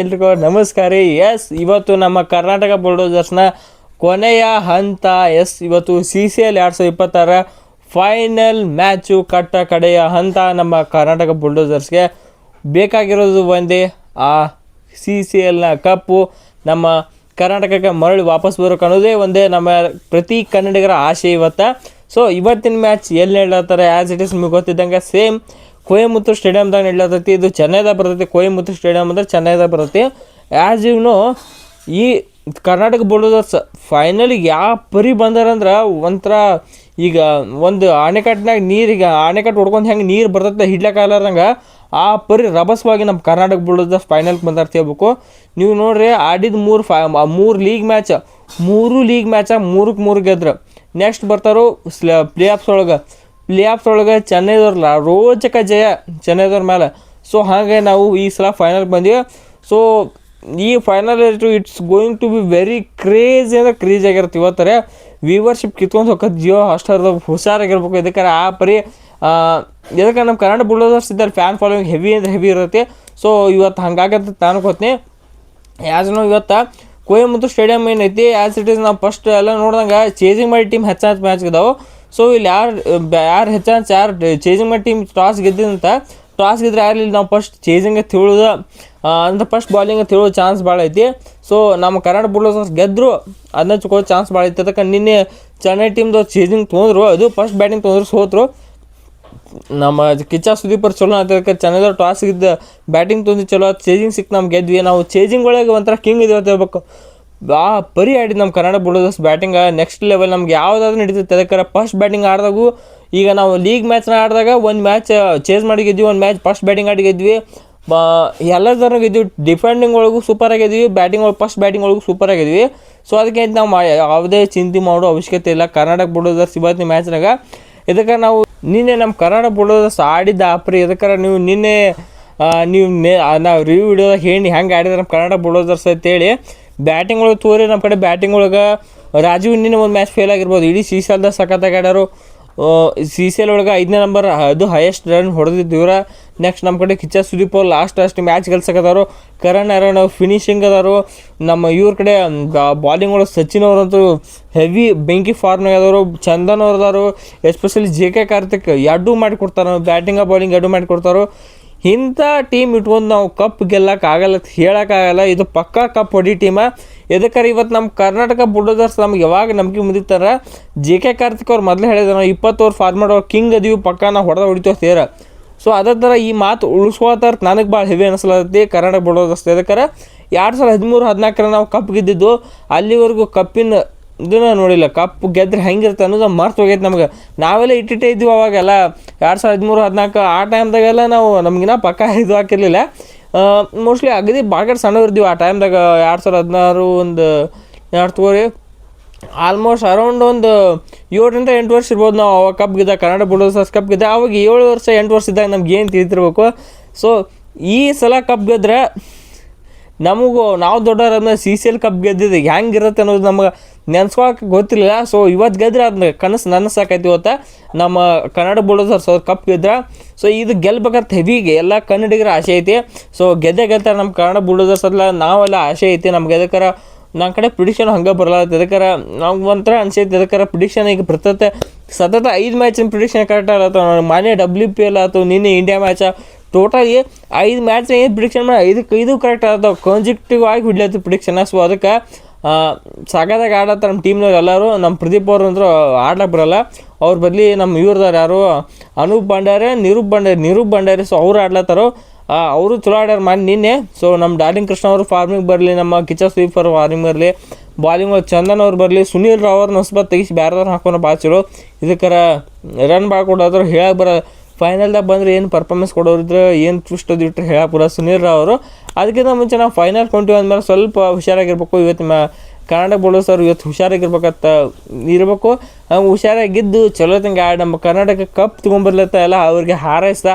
ಎಲ್ರಿಗೂ ನಮಸ್ಕಾರ. ರೀ ಎಸ್ ಇವತ್ತು ನಮ್ಮ ಕರ್ನಾಟಕ ಬುಲ್ಡೋಸರ್ಸ್ನ ಕೊನೆಯ ಹಂತ. ಎಸ್ ಇವತ್ತು ಸಿ ಸಿ ಎಲ್ ಎರಡು ಸಾವಿರದ ಇಪ್ಪತ್ತಾರ ಫೈನಲ್ ಮ್ಯಾಚು ಕಟ್ಟ ಕಡೆಯ ಹಂತ ನಮ್ಮ ಕರ್ನಾಟಕ ಬುಲ್ಡೋಸರ್ಸ್ಗೆ ಬೇಕಾಗಿರೋದು ಒಂದೇ ಆ ಸಿ ಸಿ ಎಲ್ನ ಕಪ್ಪು ನಮ್ಮ ಕರ್ನಾಟಕಕ್ಕೆ ಮರಳಿ ವಾಪಸ್ ಬರೋಕೆ ಅನ್ನೋದೇ ಒಂದೇ ನಮ್ಮ ಪ್ರತಿ ಕನ್ನಡಿಗರ ಆಸೆ ಇವತ್ತು. ಸೊ ಇವತ್ತಿನ ಮ್ಯಾಚ್ ಎಲ್ಲಿ ಹೇಳ್ತಾರೆ ಆ್ಯಸ್ ಇಟ್ ಇಸ್ ನಿಮಗೆ ಗೊತ್ತಿದ್ದಂಗೆ ಸೇಮ್ ಕೊಯಮತ್ತೂರು ಸ್ಟೇಡಿಯಮ್ದಾಗ ನಡ್ಲತ್ತೈತಿ ಇದು ಚೆನ್ನೈದಾಗ ಬರ್ತೈತಿ. ಕೊಯಮತ್ತೂರು ಸ್ಟೇಡಿಯಮ್ ಅಂದ್ರೆ ಚೆನ್ನೈದಾಗ ಬರ್ತೈತಿ. ಆ್ಯಸ್ ಇವನು ಈ ಕರ್ನಾಟಕ ಬೋರ್ಡರ್ಸ್ ಫೈನಲಿಗೆ ಯಾವ ಪರಿ ಬಂದಾರಂದ್ರೆ ಒಂಥರ ಈಗ ಒಂದು ಅಣೆಕಟ್ಟಿನಾಗ ನೀರಿಗೆ ಅಣೆಕಟ್ಟು ಹೊಡ್ಕೊಂಡು ಹೆಂಗೆ ನೀರು ಬರ್ತೈತೆ ಹಿಡ್ಲಕ್ಕಾಗಲಾರ್ದಂಗೆ ಆ ಪರಿ ರಭಸವಾಗಿ ನಮ್ಮ ಕರ್ನಾಟಕ ಬುಲ್ಡೋಸರ್ಸ್ ಫೈನಲ್ಗೆ ಬಂದಾರ ಹೇಳ್ಬೇಕು. ನೀವು ನೋಡ್ರಿ, ಆಡಿದ ಮೂರು ಫೈ ಮೂರು ಲೀಗ್ ಮ್ಯಾಚ್ ಮೂರು ಲೀಗ್ ಮ್ಯಾಚ ಮೂರಕ್ಕೆ ಮೂರು ಗೆದ್ರು. ನೆಕ್ಸ್ಟ್ ಬರ್ತಾರೋ ಸ್ಲ ಪ್ಲೇ ಆಫ್ಸ್ ಒಳಗೆ. ಪ್ಲೇ ಆಫ್ಸ್ ಒಳಗೆ ಚೆನ್ನೈದವ್ರಲ್ಲ, ರೋಚಕ ಜಯ ಚೆನ್ನೈದವ್ರ ಮೇಲೆ ಸೊ ಹಾಗೆ ನಾವು ಈ ಸಲ ಫೈನಲ್ ಬಂದೀವಿ. ಸೊ ಈ ಫೈನಲ್ ಇಟ್ಟು it's going to be very craze ಅಂದ್ರೆ ಕ್ರೇಜ್ ಆಗಿರುತ್ತೆ. ಇವತ್ತಾರೆ ವ್ಯೂವರ್ಶಿಪ್ ಕಿತ್ಕೊಂಡು ಹೋಗೋದು ಜಿಯೋ ಹಾಸ್ಟಾರ್ದಾಗ ಹುಷಾರಾಗಿರ್ಬೇಕು. ಇದಕ್ಕೆ ಆ ಪರಿ ಇದಕ್ಕೆ ನಮ್ಮ ಕನ್ನಡ ಬುಲ್ಡೋಸರ್ಸ್ ಇದ್ದಾರೆ. ಫ್ಯಾನ್ ಫಾಲೋಯಿಂಗ್ ಹೆವಿ ಅಂದರೆ ಹೆವಿ ಇರುತ್ತೆ. ಸೊ ಇವತ್ತು ಹಂಗಾಗತ್ತೆ ತಾನು ಕೋತೀನಿ. ಆ್ಯಸ್ ನಾವು ಇವತ್ತು ಕೊಯಮತ್ತೂರು ಸ್ಟೇಡಿಯಮ್ ಏನೈತಿ ಆ್ಯಸ್ ಇಟ್ ಇಸ್ ನಾವು ಫಸ್ಟ್ ಎಲ್ಲ ನೋಡ್ದಂಗೆ ಚೇಸಿಂಗ್ ಮಾಡಿ ಟೀಮ್ ಹೆಚ್ಚಾದ ಮ್ಯಾಚ್ ಇದಾವೆ ಸೊ ಇಲ್ಲಿ ಯಾರು ಯಾರು ಹೆಚ್ಚಾನ್ಸ್ ಯಾರು ಚೇಂಜಿಂಗ್ ಮಾಡಿ ಟೀಮ್ ಟಾಸ್ ಗೆದ್ದಿದಂತ ಟಾಸ್ ಗೆದ್ರೆ ಯಾರು ಇಲ್ಲಿ ನಾವು ಫಸ್ಟ್ ಚೇಜಿಂಗ್ ತಿಳೋದು ಅಂದ್ರೆ ಫಸ್ಟ್ ಬಾಲಿಂಗ್ ತಿಳೋ ಚಾನ್ಸ್ ಭಾಳ ಐತಿ. ಸೊ ನಮ್ಮ ಕರ್ನಾಟಕ ಬುಲ್ಡೋಸರ್ಸ್ ಗೆದ್ದರು ಅದನ್ನ ಚುಕೋ ಚಾನ್ಸ್ ಭಾಳ ಐತಿ. ಅದಕ್ಕೆ ನಿನ್ನೆ ಚೆನ್ನೈ ಟೀಮ್ದು ಚೇಂಜಿಂಗ್ ತೊಂದರು ಅದು ಫಸ್ಟ್ ಬ್ಯಾಟಿಂಗ್ ತೊಗೊಂಡ್ರು ಸೋತರು. ನಮ್ಮ ಕಿಚ್ಚ ಸುದೀಪರ್ ಚಲೋ ಅದಕ್ಕೆ ಚೆನ್ನೈದವ್ರು ಟಾಸ್ ಇದ್ದ ಬ್ಯಾಟಿಂಗ್ ತೊಂದು ಚಲೋ ಚೇಜಿಂಗ್ ಸಿಕ್ ನಮ್ಗೆ ಗೆದ್ವಿ. ನಾವು ಚೇಜಿಂಗ್ ಒಳಗೆ ಒಂಥರ ಕಿಂಗ್ ಇದೆ ಅಂತ ಹೇಳ್ಬೇಕು. ಆ ಪರಿ ಆಡಿದ್ದು ನಮ್ಮ Kannada bulldozers batting next level ನಮ್ಗೆ ಯಾವುದಾದ್ರೂ ನಡೀತೈತೆ ಅದಕ್ಕೆ ಫಸ್ಟ್ ಬ್ಯಾಟಿಂಗ್ ಆಡಿದಾಗೂ ಈಗ ನಾವು ಲೀಗ್ ಮ್ಯಾಚ್ನ ಆಡಿದಾಗ ಒಂದು ಮ್ಯಾಚ್ ಚೇಸ್ ಮಾಡಿ ಗೆದ್ವಿ ಒಂದು ಮ್ಯಾಚ್ ಫಸ್ಟ್ ಬ್ಯಾಟಿಂಗ್ ಆಡಿ ಗೆದ್ವಿ ಎಲ್ಲ ಥರ ಗೆದ್ವಿ ಡಿಫೆಂಡಿಂಗ್ ಒಳಗೂ ಸೂಪರ್ ಆಗಿದ್ವಿ ಬ್ಯಾಟಿಂಗ್ ಒಳಗೆ ಫಸ್ಟ್ ಬ್ಯಾಟಿಂಗ್ ಒಳಗೂ ಸೂಪರ್ ಆಗಿದ್ವಿ ಸೊ ಅದಕ್ಕೆ ನಾವು ಯಾವುದೇ ಚಿಂತೆ ಮಾಡೋ ಅವಶ್ಯಕತೆ ಇಲ್ಲ. ಕರ್ನಾಟಕ ಬುಲ್ಡೋಸರ್ಸ್ ಇವತ್ತಿನ ಮ್ಯಾಚ್ನಾಗ ಇದಕ್ಕೆ ನಾವು ನಿನ್ನೆ ನಮ್ಮ ಕನ್ನಡ ಬುಲ್ಡೋಸರ್ಸ್ ಆಡಿದ್ದ ಆಪ್ರಿ ಇದಕ್ಕೆ ನೀವು ನಿನ್ನೆ ನೀವು ನಾವು ರಿವ್ಯೂ ವಿಡಿಯೋದಾಗ ಹೇಳಿ ಹೆಂಗೆ ಆಡಿದ್ರೆ ನಮ್ಮ ಕನ್ನಡ ಬುಡೋದರ್ಸ್ ಅಂತೇಳಿ ಬ್ಯಾಟಿಂಗ್ ಒಳಗೆ ತೋರಿ ನಮ್ಮ ಕಡೆ ಬ್ಯಾಟಿಂಗ್ ಒಳಗೆ ರಾಜೀವ್ ಇನ್ನಿನ ಒಂದು ಮ್ಯಾಚ್ ಫೇಲ್ ಆಗಿರ್ಬೋದು. ಇಡೀ ಸಿ ಸಿ ಎಲ್ದಾಗ ಸಖತ್ತಾಗಿ ಆಡ್ಯಾರು ಸಿ ಸಿ ಎಲ್ ಒಳಗೆ ಐದನೇ ನಂಬರ್ ಅದು ಹೈಯೆಸ್ಟ್ ರನ್ ಹೊಡೆದಿದ್ದೀವ್ರ ನೆಕ್ಸ್ಟ್ ನಮ್ಮ ಕಡೆ ಕಿಚ್ಚ ಸುದೀಪ್ ಅವ್ರು ಲಾಸ್ಟ್ ಅಷ್ಟು ಮ್ಯಾಚ್ ಗೆಲ್ಸಕ್ಕದಾರು ಕರಣ್ ಅರಣ್ ಫಿನಿಶಿಂಗ್ ಅದಾರು. ನಮ್ಮ ಇವ್ರ ಕಡೆ ಬಾಲಿಂಗ್ ಒಳಗೆ ಸಚಿನ್ ಅವರಂತೂ ಹೆವಿ ಬೆಂಕಿ ಫಾರ್ಮ್ ಅದಾರು. ಚಂದನ್ ಅವ್ರದಾರು ಎಸ್ಪೆಷಲಿ ಜೆ ಕೆ ಕಾರ್ತಿಕ್ ಎರಡೂ ಮಾಡಿ ಕೊಡ್ತಾರೆ ಬ್ಯಾಟಿಂಗ ಬಾಲಿಂಗ್ ಎರಡೂ ಮಾಡಿ ಕೊಡ್ತಾರೋ ಇಂಥ ಟೀಮ್ ಇಟ್ಕೊಂಡು ನಾವು ಕಪ್ ಗೆಲ್ಲಕ್ಕೆ ಆಗಲ್ಲ ಅಂತ ಹೇಳೋಕ್ಕಾಗಲ್ಲ ಇದು ಪಕ್ಕಾ ಕಪ್ ಹೊಡಿ ಟೀಮ? ಎದಕ್ಕರೆ ಇವತ್ತು ನಮ್ಮ ಕರ್ನಾಟಕ ಬುಲ್ಡೋಸರ್ಸ್ ನಮ್ಗೆ ಯಾವಾಗ ನಂಬಿಕೆ ಮುಂದಿತ್ತಾರ ಜೆ ಕೆ ಕಾರ್ತಿಕ್ ಅವ್ರು ಮೊದಲೇ ಹೇಳಿದ್ರು, ನಾವು ಇಪ್ಪತ್ತು ಓವರ್ ಫಾರ್ಮರ್ ಅವ್ರು ಕಿಂಗ್ ಅದೀವಿ ಪಕ್ಕ ನಾವು ಹೊಡೆದ ಹೊಡಿತೀವಿ ಸೇರ ಸೊ ಅದೇ ಥರ ಈ ಮಾತು ಉಳಿಸ್ಕೋತಾರ ನನಗೆ ಭಾಳ ಹೆವಿ ಅನಿಸ್ಲತ್ತೈತಿ ಕರ್ನಾಟಕ ಬುಲ್ಡೋಸರ್ಸ್ ಎದಕ್ಕಾರ? ಎರಡು ಸಾವಿರದ ಹದಿಮೂರು ಹದಿನಾಲ್ಕರ ನಾವು ಕಪ್ ಗೆದ್ದಿದ್ದು, ಅಲ್ಲಿವರೆಗೂ ಕಪ್ಪಿನ ಇದನ್ನ ನೋಡಿಲ್ಲ, ಕಪ್ ಗೆದ್ರೆ ಹೆಂಗಿರುತ್ತೆ ಅನ್ನೋದು ಮರ್ತು ಹೋಗೈತೆ ನಮ್ಗೆ. ನಾವೆಲ್ಲ ಇಟ್ಟಿಟ್ಟೇ ಇದ್ವಿ ಅವಾಗೆಲ್ಲ. ಎರಡು ಸಾವಿರದ ಹದಿಮೂರು, ಹದಿನಾಲ್ಕು, ಆ ಟೈಮ್ದಾಗೆಲ್ಲ ನಾವು ನಮಗಿನ ಪಕ್ಕ ಇದು ಹಾಕಿರಲಿಲ್ಲ. ಮೋಸ್ಟ್ಲಿ ಅಗದಿ ಬಾಕೆಟ್ ಸಣ್ಣ ಆ ಟೈಮ್ದಾಗ ಎರಡು ಸಾವಿರದ ಹದಿನಾರು ಒಂದು ಎರಡು ತಗೋರಿ ಆಲ್ಮೋಸ್ಟ್ ಅರೌಂಡ್ ಒಂದು ಏಳರಿಂದ ಎಂಟು ವರ್ಷ ಇರ್ಬೋದು ನಾವು ಅವಾಗ ಕಪ್ ಗಿದ್ದ ಕನ್ನಡ ಬುಲ್ಡೋಸರ್ಸ್ ಕಪ್ ಗಿದ್ದ ಅವಾಗ ಏಳು ವರ್ಷ ಎಂಟು ವರ್ಷ ಇದ್ದಾಗ ನಮ್ಗೆ ಏನು ತಿಳಿತಿರ್ಬೇಕು? ಸೊ ಈ ಸಲ ಕಪ್ ಗೆದ್ರೆ ನಮಗೂ ನಾವು ದೊಡ್ಡವ್ರಾದ್ಮೇಲೆ ಸಿ ಸಿ ಎಲ್ ಕಪ್ ಗೆದ್ದಿದ್ದು ಹೆಂಗಿರುತ್ತೆ ಅನ್ನೋದು ನಮಗೆ ನೆನ್ಸ್ಕೊಳಕ್ಕೆ ಗೊತ್ತಿರಲಿಲ್ಲ. ಸೊ ಇವತ್ತು ಗೆದ್ರೆ ಅದನ್ನ ಕನಸು ನನ್ನ ಸಾಕೈತಿ ಇವತ್ತು. ನಮ್ಮ ಕನ್ನಡ ಬುಲ್ಡೋಸರ್ಸ್ ಅವ್ರು ಕಪ್ ಗೆದ್ರ. ಸೊ ಇದು ಗೆಲ್ಬೇಕಂತ ಹೆವಿಗೆ ಎಲ್ಲ ಕನ್ನಡಿಗರ ಆಸೆ ಐತಿ. ಸೊ ಗೆದ್ದೆ ಗೆಲ್ತಾರೆ ನಮ್ಮ ಕನ್ನಡ ಬುಲ್ಡೋಸರ್ಸ್ ಎಲ್ಲ ನಾವೆಲ್ಲ ಆಸೆ ಐತಿ. ನಮ್ಗೆ ಎದಕ್ಕಾರ ನನ್ನ ಕಡೆ ಪ್ರಿಡಿಕ್ಷನ್ ಹಂಗೆ ಬರಲ್ಲ. ಎದಕ್ಕಾರ ನಾವು ಒಂಥರ ಅನ್ಸೈತಿ. ಎದಕ್ಕಾರ ಪ್ರಿಡಿಕ್ಷನ್ ಈಗ ಬರ್ತತೆ. ಸತತ ಐದು ಮ್ಯಾಚಿನ ಪ್ರಿಡಿಕ್ಷನ್ ಕರೆಕ್ಟ್ ಆಗತ್ತ ಮಾನ್ಯ ಡಬ್ಲ್ಯೂ ಪಿ ಎಲ್ ಆಯ್ತು. ನಿನ್ನೆ ಇಂಡಿಯಾ ಮ್ಯಾಚ ಟೋಟಲ್ ಐದು ಮ್ಯಾಚ್ ಏನು ಪ್ರಿಡಿಕ್ಷನ್ ಮಾಡಿ ಐದಕ್ಕೆ ಐದು ಕರೆಕ್ಟ್ ಆಗ್ತಾವೆ ಕಾನ್ಸಿಕ್ಟಿವ್ ಆಗಿ ಬಿಡ್ಲತ್ತು ಪ್ರಿಡಿಕ್ಷನ್ ಸೊ ಅದಕ್ಕೆ ಸಾಗದಾಗ ಆಡತ್ತ ನಮ್ಮ ಟೀಮ್ನವ್ರು ಎಲ್ಲರೂ ನಮ್ಮ ಪ್ರದೀಪ್ ಅವ್ರು ಅಂದ್ರೆ ಆಡ್ಲಕ್ಕೆ ಬರಲ್ಲ. ಅವ್ರ ಬದಲಿ ನಮ್ಮ ಇವ್ರದಾರ ಯಾರು? ಅನೂಪ್ ಭಂಡಾರೆ, ನಿರೂಪ್ ಭಂಡಾರಿ. ನಿರೂಪ್ ಭಂಡಾರಿ ಸೊ ಅವರು ಆಡ್ಲತ್ತಾರೋ. ಅವರು ಚಲೋ ಆಡ್ಯಾರ ಮಾಡಿ ನಿನ್ನೆ. ಸೊ ನಮ್ಮ ಡಾರ್ಲಿಂಗ್ ಕೃಷ್ಣ ಅವರು ಫಾರ್ಮಿಂಗ್ ಬರಲಿ, ನಮ್ಮ ಕಿಚ್ಚ ಸ್ವೀಪರ್ ಅವರು ಫಾರ್ಮಿಂಗ್ ಬರಲಿ ಬಾಲಿಂಗ್ ಚಂದನ್ ಅವ್ರು ಬರಲಿ, ಸುನೀಲ್ ರಾವ್ ಅವ್ರನ್ನ ನಸ್ಬತ್ ತೆಗಿಸಿ ಬೇರೆದವ್ರು ಹಾಕೋಣ ಭಾಳ ಚಲೋ. ಇದಕ್ಕರ ರನ್ ಭಾಳ ಕೊಡೋದ್ರು ಹೇಳಕ್ಕೆ ಬರ ಫೈನಲ್ದಾಗ ಬಂದ್ರೆ ಏನು ಪರ್ಫಾರ್ಮೆನ್ಸ್ ಕೊಡೋರಿದ್ರೆ ಏನು ಟ್ವಿಸ್ಟ್ ಅದು ಇಟ್ಟರೆ ಹೇಳಕ್ಕೆ ಪೂರ ಸುನೀಲ್ ರಾವ್ ಅವರು. ಅದಕ್ಕಿಂತ ಮುಂಚೆ ನಾವು ಫೈನಲ್ ಕೊಂಟೀವಿ ಅಂದಮೇಲೆ ಸ್ವಲ್ಪ ಹುಷಾರಾಗಿರ್ಬೇಕು. ಇವತ್ತು ಮ ಬೋಲರ್ಸ್ ಅವ್ರು ಇವತ್ತು ಹುಷಾರಾಗಿರ್ಬೇಕಂತ ಇರಬೇಕು. ನಮ್ಗೆ ಹುಷಾರಾಗಿದ್ದು ಚಲೋ ತಂಗೆ ಆಡಿ ನಮ್ಮ ಕರ್ನಾಟಕ ಕಪ್ ತೊಗೊಂಬರ್ಲತ್ತ ಎಲ್ಲ ಅವ್ರಿಗೆ ಹಾರೈಸ್ತಾ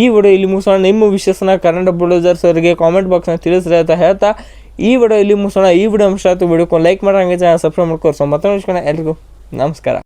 ಈ ವಿಡಿಯೋ ಇಲ್ಲಿ ಮುಗಿಸೋಣ. ನಿಮ್ಮ ವಿಶ್ವಾಸನ ಕರ್ನಾಟಕ ಬುಲ್ಡೋಸರ್ಸ್ ಅವರಿಗೆ ಕಾಮೆಂಟ್ ಬಾಕ್ಸ್ನ ತಿಳಿಸ್ರಿ ಅಂತ ಹೇಳ್ತಾ, ಈ ವಿಡಿಯೋ ಇಲ್ಲಿ ಮುಗಿಸೋಣ. ಈ ವಿಡಿಯೋ ಇಷ್ಟ ವಿಡಿಯೋ ಲೈಕ್ ಮಾಡೋ ಹಂಗೆ ಚಾನಲ್ ಸಬ್ಸ್ಕ್ರೈಬ್ ಮಾಡ್ಕೊರ್ಸೋ ಮತ್ತೊಂದು ಎಲ್ರಿಗೂ. ನಮಸ್ಕಾರ.